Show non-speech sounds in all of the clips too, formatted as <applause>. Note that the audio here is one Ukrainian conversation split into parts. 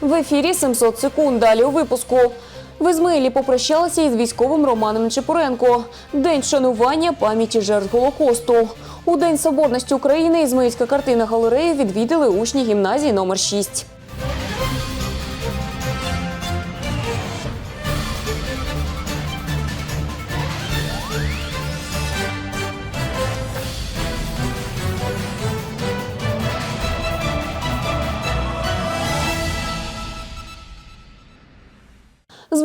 В ефірі 700 секунд. Далі у випуску. В Ізмаїлі попрощалися із військовим Романом Чепуренко. День вшанування пам'яті жертв Голокосту. У День Соборності України Ізмаїльська картина галереї відвідали учні гімназії номер 6.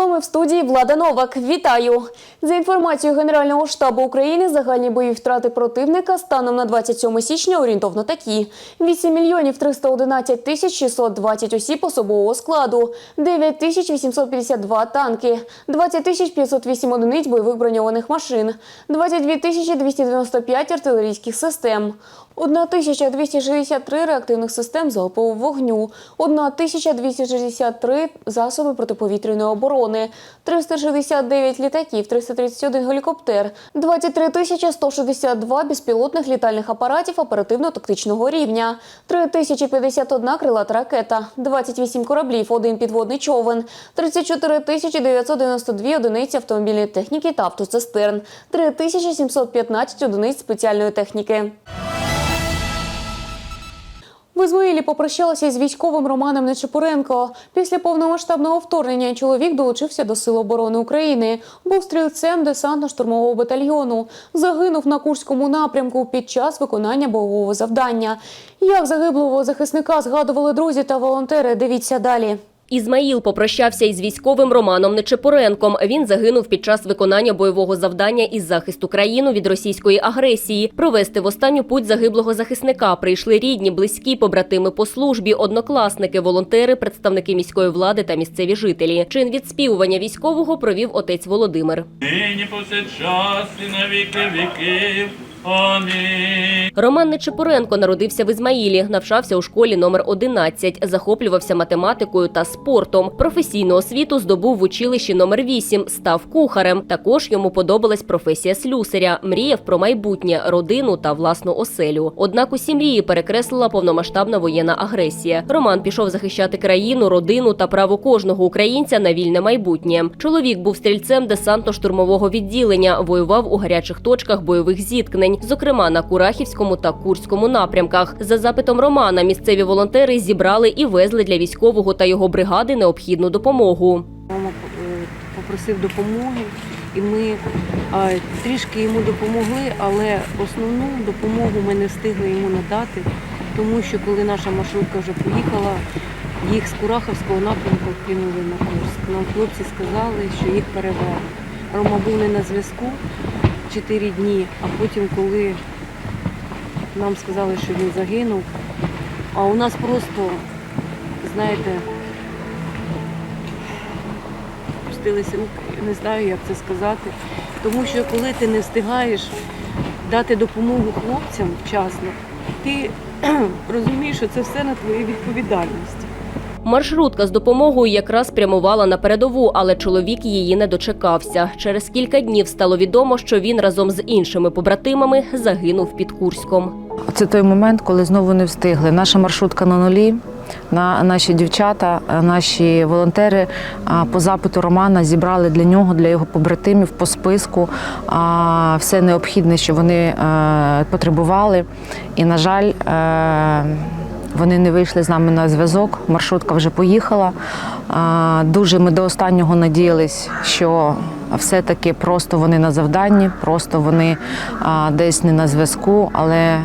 Вами в студії Влада Новак. Вітаю! За інформацією Генерального штабу України, загальні бойові втрати противника станом на 27 січня орієнтовно такі: 8 мільйонів 311 тисяч 620 осіб особового складу, 9 тисяч 852 танки, 20 тисяч 508 одиниць бойових броньованих машин, 22 тисячі 295 артилерійських систем, 1263 реактивних систем залпового вогню, 1263 засоби протиповітряної оборони, 369 літаків, 331 гелікоптер, 23 тисячі 162 безпілотних літальних апаратів оперативно-тактичного рівня, 3051 крилата ракета, 28 кораблів, один підводний човен, 34 тисячі 992 одиниці автомобільної техніки та автоцистерн, 3715 одиниць спеціальної техніки. В Ізмаїлі попрощалася із військовим Романом Нечепуренко. Після повномасштабного вторгнення чоловік долучився до Сил оборони України. Був стрільцем десантно-штурмового батальйону. Загинув на Курському напрямку під час виконання бойового завдання. Як загиблого захисника згадували друзі та волонтери. Дивіться далі. Ізмаїл попрощався із військовим Романом Нечепоренком. Він загинув під час виконання бойового завдання із захисту країну від російської агресії. Провести в останню путь загиблого захисника прийшли рідні, близькі, побратими по службі, однокласники, волонтери, представники міської влади та місцеві жителі. Чин відспівування військового провів отець Володимир. нині повсякчас і на віки віків. Амінь. Роман Нечепоренко народився в Ізмаїлі, навчався у школі номер 11, захоплювався математикою та спортом. Професійну освіту здобув в училищі номер 8, став кухарем. Також йому подобалась професія слюсаря, мріяв про майбутнє, родину та власну оселю. Однак усі мрії перекреслила повномасштабна воєнна агресія. Роман пішов захищати країну, родину та право кожного українця на вільне майбутнє. Чоловік був стрільцем десантно-штурмового відділення, воював у гарячих точках бойових зіткнень, зокрема на Курахівському та Курському напрямках. За запитом Романа місцеві волонтери зібрали і везли для військового та його бригади необхідну допомогу. Мама е, попросив допомоги, і ми трішки йому допомогли, але основну допомогу ми не встигли йому надати, тому що коли наша маршрутка вже поїхала, їх з Кураховського напрямку кинули на Курськ. Нам хлопці сказали, що їх перевели. Рома був не на зв'язку 4 дні, а потім, коли нам сказали, що він загинув, а у нас просто, знаєте, опустилися руки. Не знаю, як це сказати. Тому що коли ти не встигаєш дати допомогу хлопцям вчасно, ти <clears throat> розумієш, що це все на твоїй відповідальності. Маршрутка з допомогою якраз прямувала на передову, але чоловік її не дочекався. Через кілька днів стало відомо, що він разом з іншими побратимами загинув під Курськом. Це той момент, коли знову не встигли. Наша маршрутка на нулі. На наші дівчата, наші волонтери по запиту Романа зібрали для нього, для його побратимів по списку все необхідне, що вони е, потребували. І, на жаль, е, вони не вийшли з нами на зв'язок. Маршрутка вже поїхала. Дуже ми до останнього надіялись, що все-таки просто вони на завданні, просто вони десь не на зв'язку, але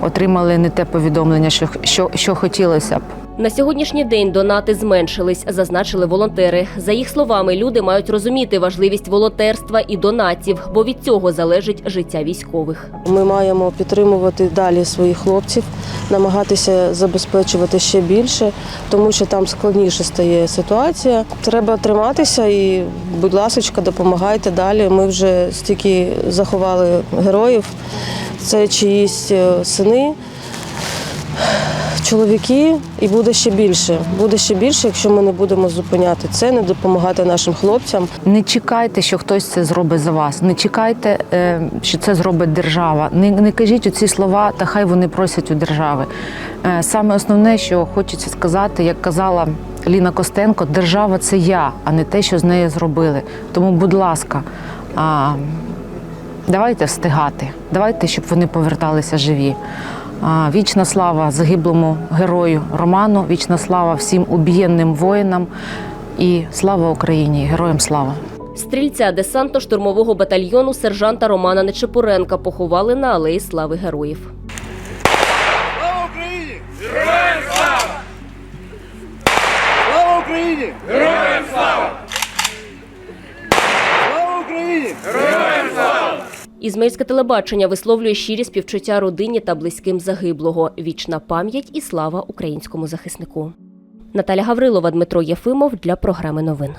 отримали не те повідомлення, що, що, що хотілося б. На сьогоднішній день донати зменшились, зазначили волонтери. За їх словами, люди мають розуміти важливість волонтерства і донатів, бо від цього залежить життя військових. Ми маємо підтримувати далі своїх хлопців, намагатися забезпечувати ще більше, тому що там складніше стає ситуація. Треба триматися і, будь ласка, допомагайте далі. Ми вже стільки заховали героїв. Це чиїсь е, сини. Чоловіки, і буде ще більше. Буде ще більше, якщо ми не будемо зупиняти це, не допомагати нашим хлопцям. Не чекайте, що хтось це зробить за вас. Не чекайте, е, що це зробить держава. Не, не кажіть оці слова, та хай вони просять у держави. Е, Саме основне, що хочеться сказати, як казала Ліна Костенко, держава це я, а не те, що з нею зробили. Тому, будь ласка, а, давайте встигати, давайте, щоб вони поверталися живі. Вічна слава загиблому герою Роману, вічна слава всім убієнним воїнам і слава Україні! Героям слава! Стрільця десантно-штурмового батальйону сержанта Романа Нечепуренка поховали на алеї Слави Героїв. Ізмаїльське телебачення висловлює щирі співчуття родині та близьким загиблого. Вічна пам'ять і слава українському захиснику. Наталя Гаврилова, Дмитро Єфимов для програми новин.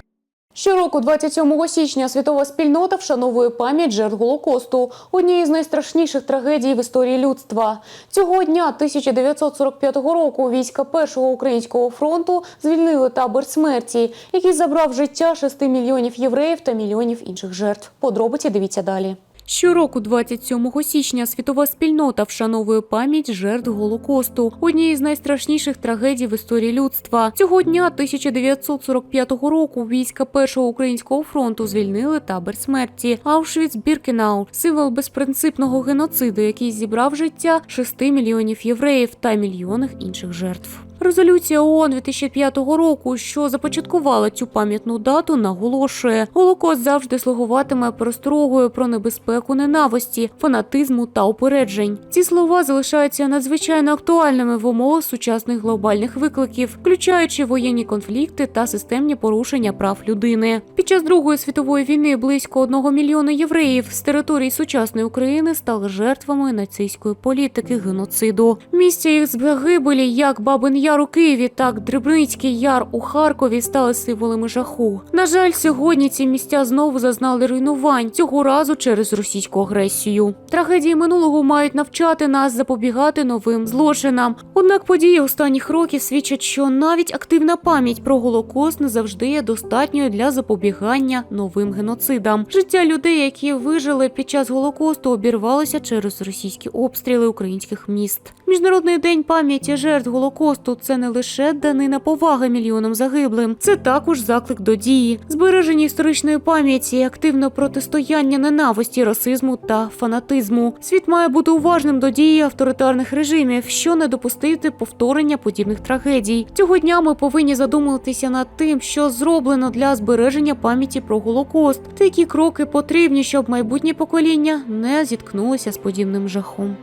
Щороку, 27 січня, світова спільнота вшановує пам'ять жертв Голокосту, однієї з найстрашніших трагедій в історії людства. Цього дня 1945 року війська Першого українського фронту звільнили табор смерті, який забрав життя 6 мільйонів євреїв та мільйонів інших жертв. Подробиці дивіться далі. Щороку, 27 січня, світова спільнота вшановує пам'ять жертв Голокосту, однієї з найстрашніших трагедій в історії людства. Цього дня 1945 року війська Першого українського фронту звільнили табір смерті Аушвіц-Біркенау, символ безпринципного геноциду, який зібрав життя 6 мільйонів євреїв та мільйонів інших жертв. Резолюція ООН 2005 року, що започаткувала цю пам'ятну дату, наголошує: Голокост завжди слугуватиме просторогою про небезпеку ненависті, фанатизму та упереджень. Ці слова залишаються надзвичайно актуальними в умовах сучасних глобальних викликів, включаючи воєнні конфлікти та системні порушення прав людини. Під час Другої світової війни близько одного мільйона євреїв з територій сучасної України стали жертвами нацистської політики геноциду. Місця їх загибелі, як Бабин Яр у Києві, так Дрібницький Яр у Харкові стали символами жаху. На жаль, сьогодні ці місця знову зазнали руйнувань цього разу через російську агресію. Трагедії минулого мають навчати нас запобігати новим злочинам. Однак події останніх років свідчать, що навіть активна пам'ять про голокост не завжди є достатньою для запобігання новим геноцидам. Життя людей, які вижили під час голокосту, обірвалося через російські обстріли українських міст. Міжнародний день пам'яті жертв голокосту це не лише данина поваги мільйонам загиблим, це також заклик до дії, збереження історичної пам'яті, активне протистояння ненависті, расизму та фанатизму. Світ має бути уважним до дії авторитарних режимів, що не допустити повторення подібних трагедій. Цього дня ми повинні задуматися над тим, що зроблено для збереження пам'яті про голокост, та які кроки потрібні, щоб майбутнє покоління не зіткнулося з подібним жахом.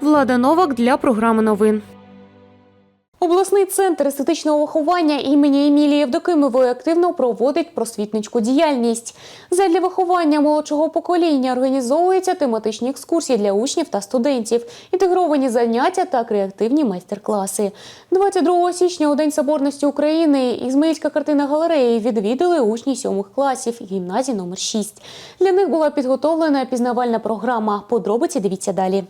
Влада Новак для програми новин. Обласний центр естетичного виховання імені Емілії Євдокимової активно проводить просвітницьку діяльність. Задля виховання молодшого покоління організовуються тематичні екскурсії для учнів та студентів, інтегровані заняття та креативні майстер-класи. 22 січня у День Соборності України Ізмаїльська картина галереї відвідали учні сьомих класів гімназії номер 6. Для них була підготовлена пізнавальна програма. Подробиці дивіться далі.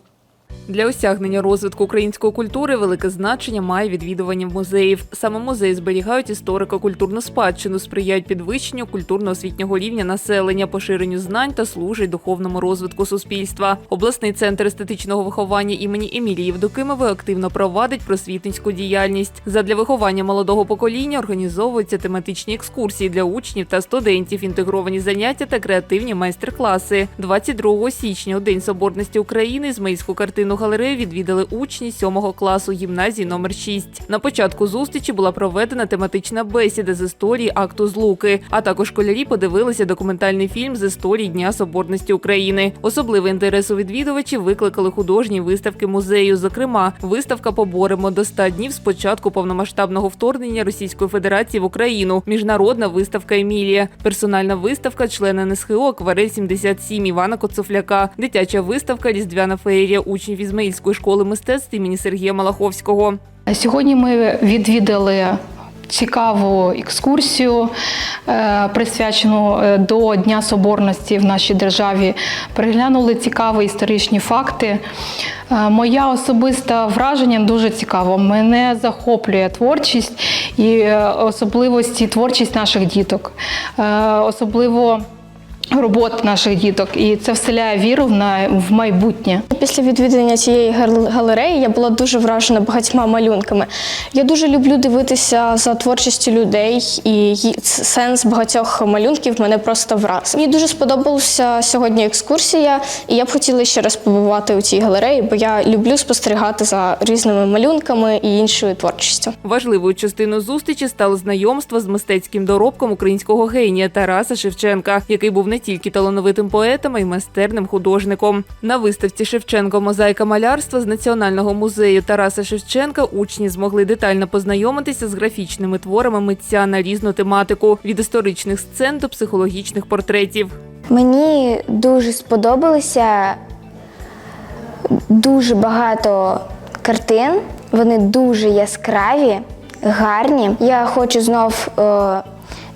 Для осягнення розвитку української культури велике значення має відвідування музеїв. Саме музеї зберігають історико-культурну спадщину, сприяють підвищенню культурно-освітнього рівня населення, поширенню знань та служать духовному розвитку суспільства. Обласний центр естетичного виховання імені Емілії Євдокимової активно провадить просвітницьку діяльність. Задля виховання молодого покоління організовуються тематичні екскурсії для учнів та студентів, інтегровані заняття та креативні майстер-класи. 22 січня, у День Соборності України, Ізмаїльську картину галерею відвідали учні 7 класу гімназії номер 6. На початку зустрічі була проведена тематична бесіда з історії акту злуки. А також школярі подивилися документальний фільм з історії Дня Соборності України. Особливий інтерес у відвідувачів викликали художні виставки музею. Зокрема, виставка Поборемо до 100 днів з початку повномасштабного вторгнення Російської Федерації в Україну. Міжнародна виставка Емілія, персональна виставка члена НСХО Акварель 77 Івана Коцуфляка, дитяча виставка Різдвяна феєрія учнів Ізмаїльської школи мистецтв імені Сергія Малаховського. Сьогодні ми відвідали цікаву екскурсію, е, присвячену е, до Дня Соборності в нашій державі. Переглянули цікаві історичні факти. Е, Моя особиста враження дуже цікаво. Мене захоплює творчість і особливості творчість наших діток. Особливо робот наших діток, і це вселяє віру в на- в майбутнє. Після відвідування цієї гал- галереї я була дуже вражена багатьма малюнками. Я дуже люблю дивитися за творчістю людей, і сенс багатьох малюнків мене просто вразив. Мені дуже сподобалася сьогодні екскурсія, і я б хотіла ще раз побувати у цій галереї, бо я люблю спостерігати за різними малюнками і іншою творчістю. Важливою частиною зустрічі стало знайомство з мистецьким доробком українського генія Тараса Шевченка, який був не тільки талановитим поетом, а й майстерним художником. На виставці Шевченко Мозаїка малярства з Національного музею Тараса Шевченка учні змогли детально познайомитися з графічними творами митця на різну тематику від історичних сцен до психологічних портретів. Мені дуже сподобалося дуже багато картин. Вони дуже яскраві, гарні. Я хочу знов е,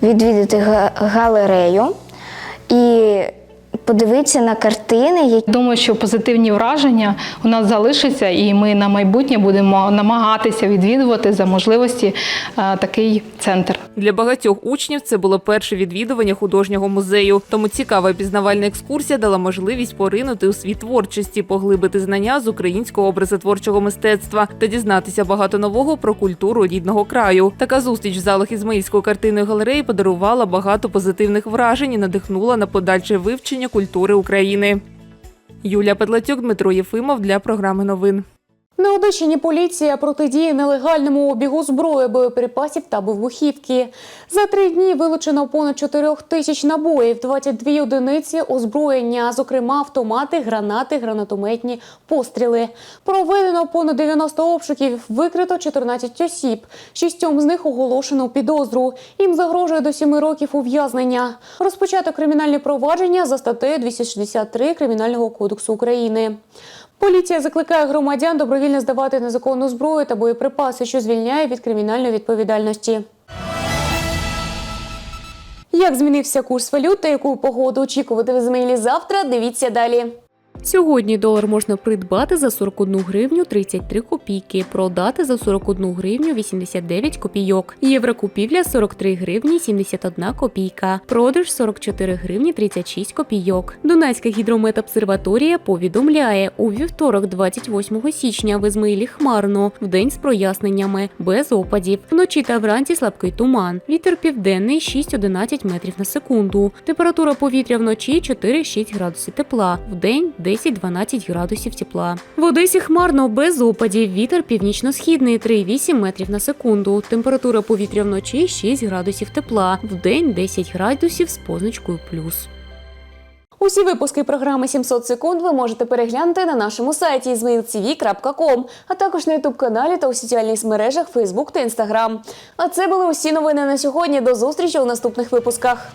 відвідати галерею і подивитися на картини, які Думаю, що позитивні враження у нас залишаться, і ми на майбутнє будемо намагатися відвідувати за можливості е, такий центр. Для багатьох учнів це було перше відвідування художнього музею. Тому цікава пізнавальна екскурсія дала можливість поринути у світ творчості, поглибити знання з українського образотворчого мистецтва та дізнатися багато нового про культуру рідного краю. Така зустріч в залах Ізмаїльської картинної галереї подарувала багато позитивних вражень і надихнула на подальше вивчення культури України. Юлія Петлатюк, Дмитро Єфимов для програми новин. На Одещині поліція протидіє нелегальному обігу зброї, боєприпасів та вибухівки. За три дні вилучено понад 4 тисяч набоїв, 22 одиниці озброєння, зокрема автомати, гранати, гранатометні постріли. Проведено понад 90 обшуків, викрито 14 осіб. Шістьом з них оголошено підозру. Їм загрожує до 7 років ув'язнення. Розпочато кримінальне провадження за статтею 263 Кримінального кодексу України. Поліція закликає громадян добровільно здавати незаконну зброю та боєприпаси, що звільняє від кримінальної відповідальності. Як змінився курс валют та яку погоду очікувати в Ізмаїлі завтра? Дивіться далі. Сьогодні долар можна придбати за 41 гривню 33 копійки, продати за 41 гривню 89 копійок. Євро купівля 43 гривні 71 копійка, продаж 44 гривні 36 копійок. Дунайська гідрометобсерваторія повідомляє, у вівторок, 28 січня, в Ізмаїлі хмарно, вдень з проясненнями, без опадів. Вночі та вранці слабкий туман. Вітер південний 6-11 метрів на секунду. Температура повітря вночі 4-6 градусів тепла, вдень 10-12 градусів тепла. В Одесі хмарно без опадів. Вітер північно-східний 3,8 метрів на секунду. Температура повітря вночі 6 градусів тепла, вдень 10 градусів з позначкою плюс. Усі випуски програми 700 секунд ви можете переглянути на нашому сайті izmailtv.com, а також на ютуб каналі та у соціальних мережах Facebook та Instagram. А це були усі новини на сьогодні. До зустрічі у наступних випусках.